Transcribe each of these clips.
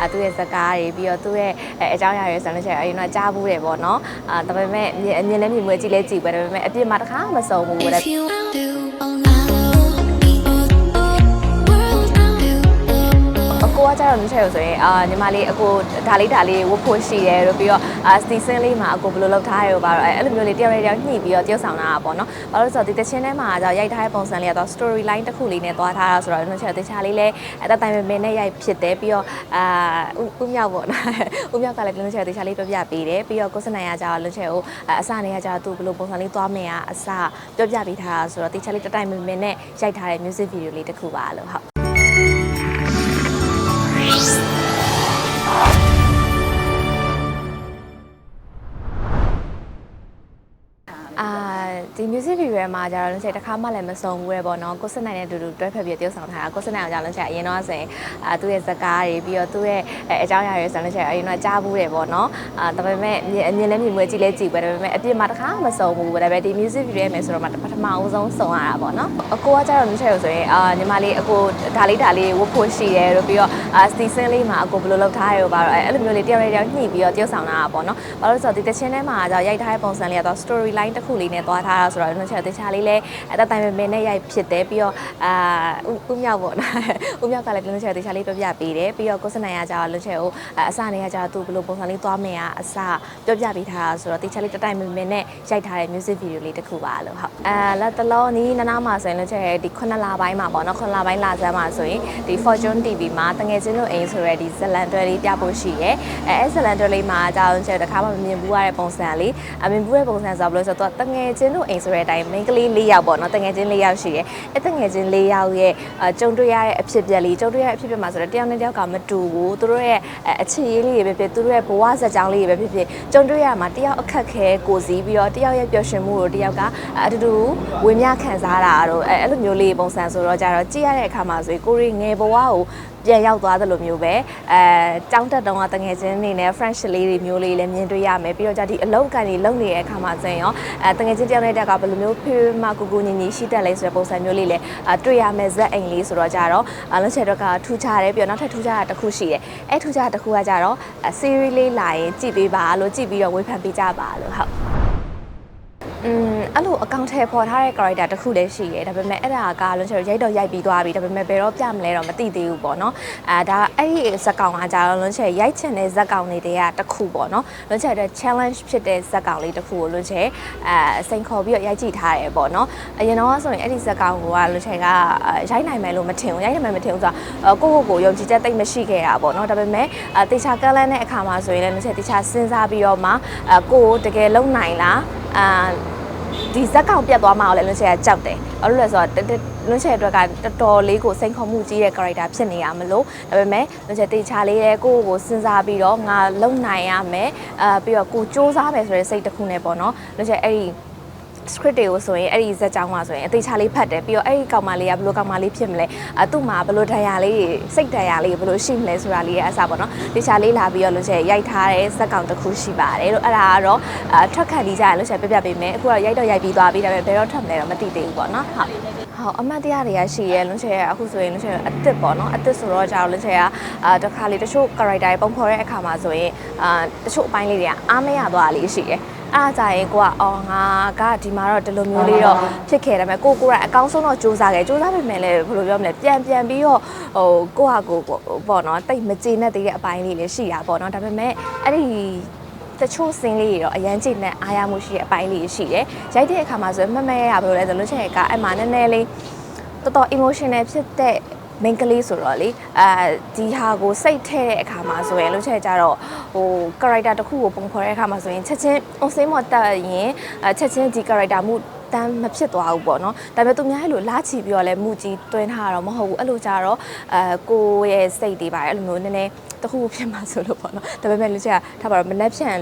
အာသူ့ရဲ့ဇာတ်ကားတွေပြီးတော့သူ့ရဲ့အဲအကြောင်းအရာတွေဆိုလို့ရှိရင်အရင်ကကြားဘူးတယ်ပေါ့နော်အာဒါပေမဲ့အမြင်အမြင်လည်းမြင်မွေးကြည့်လဲကြည့်ပဲဒါပေမဲ့အပြစ်မှာတစ်ခါမစုံဘူးတဲ့ အကိုကကျတော့လူချဲလို့ဆိုရင်အာညီမလေးအကိုဒါလေးဒါလေးဝတ်ဖို့ရှိတယ်လို့ပြီးတော့အာစတီဆင်းလေးမှာအကိုဘယ်လိုလုပ်ထားရရောပါတော့အဲ့လိုမျိုးလေးတယောက်လေးတယောက်ညှိပြီးတော့တယောက်ဆောင်တာပေါ့နော်ဘာလို့လဲဆိုတော့ဒီတချင်းထဲမှာကျတော့ရိုက်ထားတဲ့ပုံစံလေးကတော့ story line တစ်ခုလေးနဲ့သွားထားတာဆိုတော့လူချဲတခြားလေးလည်းအသက်တိုင်ပင်ပင်နဲ့ရိုက်ဖြစ်တယ်ပြီးတော့အာဥမြောက်ပေါ့နော်ဥမြောက်ကလည်းလူချဲတခြားလေးပြပြပေးတယ်ပြီးတော့ကိုစနိုင်ရကျတော့လူချဲကိုအစနေရကျတော့သူဘယ်လိုပုံစံလေးသွားမယ်အစပြပြပေးထားတာဆိုတော့တခြားလေးတစ်တိုင်ပင်ပင်နဲ့ရိုက်ထားတဲ့ music video လေးတစ်ခုပါလို့ဟုတ် ဒီ music video မှာကျတော့လုံးချက်တစ်ခါမှလည်းမစုံဘူးလေပေါ့နော်ကိုစနိုင်နဲ့အတူတူတွဲဖက်ပြီးတရုပ်ဆောင်ထားတာကိုစနိုင်အောင်ကျတော့လုံးချက်အရင်တော့ဆိုရင်အာသူ့ရဲ့ဇာတ်ကားတွေပြီးတော့သူ့ရဲ့အဲအကြောင်းအရာတွေဆိုတော့လုံးချက်အရင်တော့ကြားဘူးတယ်ပေါ့နော်အာဒါပေမဲ့အမြင်အမြင်လည်းမြင်မွေးကြည့်လဲကြည့်ပဲဒါပေမဲ့အပြစ်မှာတစ်ခါမစုံဘူးဒါပေမဲ့ဒီ music video ရဲ့မယ်ဆိုတော့မှပထမအဆုံးစုံရတာပေါ့နော်အကိုကကျတော့လုံးချက်လို့ဆိုရင်အာညီမလေးအကိုဒါလေးဒါလေးဝတ်ဖို့ရှိတယ်လို့ပြီးတော့အာစတီဆင်းလေးမှာအကိုဘယ်လိုလုပ်ထားရရောပါတော့အဲ့လိုမျိုးလေးတယောက်လေးတယောက်ညှိပြီးတော့တယောက်ဆောင်တာပေါ့နော်ဘာလို့လဲဆိုတော့ဒီတချင်းထဲမှာကျတော့ရိုက်ထားတဲ့ပုံစံလေးကတော့ story line တစ်ခုလေးနဲ့သွားထားတာဆိုတော့လူချက်တခြားလေးလည်းအသက်တိုင်ပင်ပင်နဲ့ရိုက်ဖြစ်တယ်ပြီးတော့အာဥမြောက်ပေါ့နော်ဥမြောက်ကလည်းလူချက်တခြားလေးပြပြပေးတယ်ပြီးတော့ကိုစနိုင်ရကျတော့လူချက်ကိုအစနေရကျတော့သူဘယ်လိုပုံစံလေးသွားမယ်အစပြပြပေးထားတာဆိုတော့တခြားလေးတစ်တိုင်ပင်ပင်နဲ့ရိုက်ထားတဲ့ music video လေးတစ်ခုပါလို့ဟုတ်အာလက်တလုံးနီးနနာမှာဆိုရင်လူချက်ရဲ့ဒီ9လပိုင်းမှာပေါ့နော်9လပိုင်းလာစမ်းမှာဆိုရင်ဒီ Fortune TV မှာတငယ်ချင်းတို့အိမ်ဆိုရဲဒီဇလန်တွဲလေးပြဖို့ရှိရဲအဲအဲဇလန်တွဲလေးမှာကြောင်ချက်တစ်ခါမှမမြင်ဘူးရတဲ့ပုံစံလေးအမြင်ဘူးရတဲ့ပုံစံဆိုတော့ဘယ်လိုဆိုတော့တငယ်ချင်းတို့အိမ်ဆိုတဲ့အတိုင်း main ကလေး၄ယောက်ပေါ့နော်တငယ်ချင်း၄ယောက်ရှိရဲအဲတငယ်ချင်း၄ယောက်ရဲ့အကြုံတွေ့ရတဲ့အဖြစ်ပြက်လေးကြုံတွေ့ရတဲ့အဖြစ်ပြက်မှာဆိုတော့တယောက်နဲ့တယောက်ကမတူဘူးသူတို့ရဲ့အခြေရေးလေးတွေပဲဖြစ်သူတို့ရဲ့ဘဝဇာတ်ကြောင်းလေးတွေပဲဖြစ်ဖြစ်ကြုံတွေ့ရမှာတယောက်အခက်ခဲကိုစီးပြီးတော့တယောက်ရဲ့ပျော်ရွှင်မှုကိုတယောက်ကအတူတူဝေမျှခံစားတာတော့အဲအဲ့လိုမျိုးလေးပုံစံဆိုတော့ကြတော့ကြည့်ရတဲ့အခါမှာဆိုရင်ကိုရီငယ်ဘဝကိုပြန်ရောက်သွားသလိုမျိုးပဲအဲကြောင်းတက်တုံးကတငယ်ချင်းနေနဲ့ French လေးတွေမျိုးလေးလည်းမြင်တွေ့ရမယ်ပြီးတော့ကြဒီအလောက်ကန်တွေလုံနေတဲ့အခါမှာဆိုရင်ရောအဲတငယ်ချင်းတယောက်နဲ့တယောက်ကဘယ်လိုမျိုးဖေးမကူကူညီညီရှိတက်လဲဆိုတဲ့ပုံစံမျိုးလေးလည်းအဲတွေ့ရမယ်ဇက်အိမ်လေးဆိုတော့ကြတော့အလုံးချက်တော့ကထူးခြားတယ်ပြီးတော့နောက်ထပ်ထူးခြားတာတစ်ခုရှိတယ်အဲထူးခြားတာတစ်ခုကကြတော့ series လေးလာရင်ကြည့်ပေးပါလို့ကြည့်ပြီးတော့ဝေဖန်ပေးကြပါလို့ဟုတ် อืมအဲ့လိုအကောင့်ထဲပေါ်ထားတဲ့ character တစ်ခုလည်းရှိရဲဒါပေမဲ့အဲ့ဒါကလုံးချင်ရိုက်တော့ရိုက်ပြီးသွားပြီဒါပေမဲ့ဘယ်တော့ပြမလဲတော့မသိသေးဘူးပေါ့နော်အဲဒါအဲ့ဒီဇက်ကောင်ကကြာတော့လုံးချင်ရိုက်ချင်တဲ့ဇက်ကောင်တွေတည်းကတစ်ခုပေါ့နော်လုံးချင်တဲ့ challenge ဖြစ်တဲ့ဇက်ကောင်လေးတစ်ခုကိုလုံးချင်အဲစိန်ခေါ်ပြီးတော့ရိုက်ကြည့်ထားတယ်ပေါ့နော်အရင်တော့ဆိုရင်အဲ့ဒီဇက်ကောင်ကလုံးချင်ကရိုက်နိုင်မယ်လို့မထင်ဘူးရိုက်နိုင်မယ်မထင်ဘူးဆိုတော့ကိုယ့်ကိုယ်ကိုယုံကြည်ချက်တိတ်မရှိခဲ့တာပေါ့နော်ဒါပေမဲ့တေချာကလန်းတဲ့အခါမှာဆိုရင်လည်းလုံးချင်တေချာစဉ်းစားပြီးတော့မှအကိုယ်တကယ်လုံနိုင်လား အာဒီဇက်ကောင်ပြတ်သွားမှလည်းလွန်ချက်ကကြောက်တယ်။ဘာလို့လဲဆိုတော့လွန်ချက်အတွက်ကတော်တော်လေးကိုစိန်ခေါ်မှုကြီးတဲ့ character ဖြစ်နေရမလို့ဒါပေမဲ့လွန်ချက်တေချာလေးတဲ့ကိုယ့်ကိုစဉ်းစားပြီးတော့ငါလုံနိုင်ရမယ်အာပြီးတော့ကိုစူးစမ်းမယ်ဆိုတဲ့စိတ်တစ်ခုနဲ့ပေါ့နော်လွန်ချက်အဲ့ဒီ script တွေကိုဆိုရင်အဲ့ဒီဇက်ကြောင်းမှာဆိုရင်အသေးချာလေးဖတ်တယ်ပြီးတော့အဲ့ဒီကောင်မလေးကဘယ်လိုကောင်မလေးဖြစ်မလဲအသူ့မှာဘယ်လိုဒဏ်ရာလေးစိတ်ဒဏ်ရာလေးဘယ်လိုရှိမလဲဆိုတာလေးရဲ့အစားပေါ့နော်တေချာလေးလာပြီးတော့လို့ချက်ရိုက်ထားတဲ့ဇက်ကောင်တစ်ခုရှိပါတယ်လို့အဲ့ဒါကတော့အထွက်ခတ်ပြီးကြရလို့ချက်ပြပြပေးမယ်အခုတော့ရိုက်တော့ရိုက်ပြီးသွားပြီဒါပေမဲ့ဘယ်တော့ထွက်မလဲတော့မသိသေးဘူးပေါ့နော်ဟုတ်ဟုတ်အမတ်တရားတွေကရှိရဲလွန်ချက်ကအခုဆိုရင်လွန်ချက်အစ်စ်ပေါ့နော်အစ်စ်ဆိုတော့ကြာလွန်ချက်ကအာတခါလေတချို့ character တွေပုံဖော်တဲ့အခါမှာဆိုရင်အာတချို့အပိုင်းလေးတွေကအားမရသွားတာလေးရှိရဲ အားကြရင်ကိုကအော်ငါကဒီမှာတော့ဒီလိုမျိုးလေးတော့ဖြစ်ခဲ့တယ်မဲ့ကိုကိုကအကောင်းဆုံးတော့စူးစမ်းခဲ့စူးစမ်းပေမဲ့လည်းဘယ်လိုပြောမလဲပြန်ပြန်ပြီးတော့ဟိုကိုကကိုပေါ့နော်တိတ်မကျေနပ်သေးတဲ့အပိုင်းလေးလည်းရှိတာပေါ့နော်ဒါပေမဲ့အဲ့ဒီတချို့စင်းလေးတွေတော့အရန်ကြည့်နဲ့အားရမှုရှိတဲ့အပိုင်းလေးရှိတယ်ရိုက်တဲ့အခါမှာဆိုရင်မမရရဘယ်လိုလဲဆိုလို့ချက်ကအဲ့မှာနည်းနည်းလေးတော်တော် emotional ဖြစ်တဲ့ main ကလေးဆိုတော့လေအဲဒီဟာကိုစိတ်ထဲတဲ့အခါမှာဆိုရင်လို့ချက်ကြတော့ဟို character တစ်ခုကိုပုံဖော်တဲ့အခါမှာဆိုရင်ချက်ချင်း on scene မှာတက်ရင်အချက်ချင်းဒီ character မှုတမ်းမဖြစ်သွားဘူးပေါ့နော်ဒါပေမဲ့သူများအဲ့လိုလာချီပြီးတော့လဲမူကြီးတွင်းထားတာတော့မဟုတ်ဘူးအဲ့လိုကြတော့အဲကိုရဲ့စိတ်တွေပါတယ်အဲ့လိုမျိုးနည်းနည်း တခုဖြစ်မှာဆိုလို့ပေါ့နော်ဒါပေမဲ့လူချက်ကထားပါတော့မနှက်ဖြန်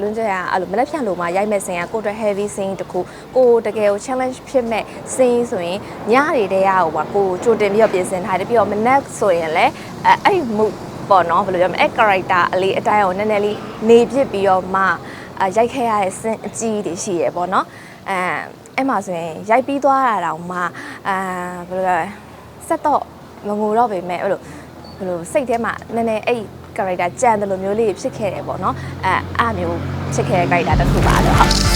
လွန်ကျရအဲ့လိုမနှက်ဖြန်လို့မှရိုက်မဲ့စင်ကကိုအတွက် heavy scene တခုကိုတကယ်ကို challenge ဖြစ်မဲ့ scene ဆိုရင်ညတွေတည်းရဟိုပါကိုကြိုတင်ပြီးတော့ပြင်ဆင်ထားတယ်ပြီးတော့မနှက်ဆိုရင်လည်းအဲအဲ့ဒီ mood ပေါ့နော်ဘယ်လိုပြောမလဲအဲ့ character အလေးအတိုင်းကိုနည်းနည်းလေးနေပြစ်ပြီးတော့မှရိုက်ခဲ့ရတဲ့ scene အကြီးတွေရှိရပေါ့နော်အဲအဲ့မှာဆိုရင်ရိုက်ပြီးသွားတာတောင်မှအာဘယ်လိုလဲဆက်တော့မငိုတော့ပေမဲ့အဲ့လို ဘယ်လိုစိတ်ထဲမှာနည်းနည်းအဲ့ character ကြံတယ်လို့မျိုးလေးဖြစ်ခဲ့တယ်ပေါ့နော်အဲအဲ့အမျိုးဖြစ်ခဲ့တဲ့ character တစ်ခုပါတော့ဟုတ်